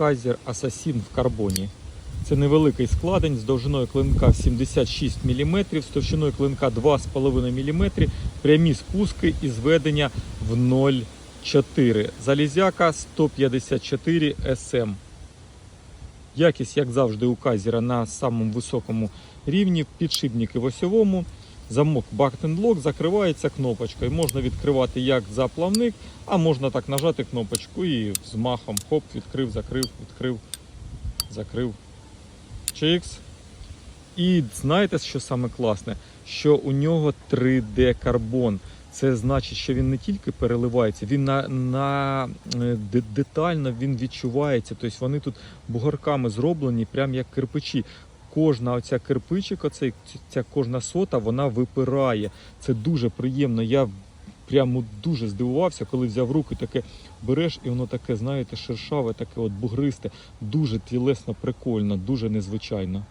Kaiser Assassin в карбоні. Це невеликий складень з довжиною клинка 76 мм, з товщиною клинка 2,5 мм, прямі спуски і зведення в 0,4. Залізяка 154 SM. Якість, як завжди, у Кайзера на самому високому рівні. Підшипники в осьовому. Замок Back закривається кнопочкою. Можна відкривати як за плавник, а можна так нажати кнопочку і з махом хоп, відкрив, закрив, відкрив, закрив. Чикс. І знаєте, що саме класне? Що у нього 3D карбон. Це значить, що він не тільки переливається, він на, на е, де- детально він відчувається. Тобто вони тут бугорками зроблені, прям як кирпичі. Кожна оця кирпичик, оцей, ця кожна сота, вона випирає. Це дуже приємно. Я прямо дуже здивувався, коли взяв руки таке береш, і воно таке, знаєте, шершаве, таке от бугристе, дуже тілесно прикольно, дуже незвичайно.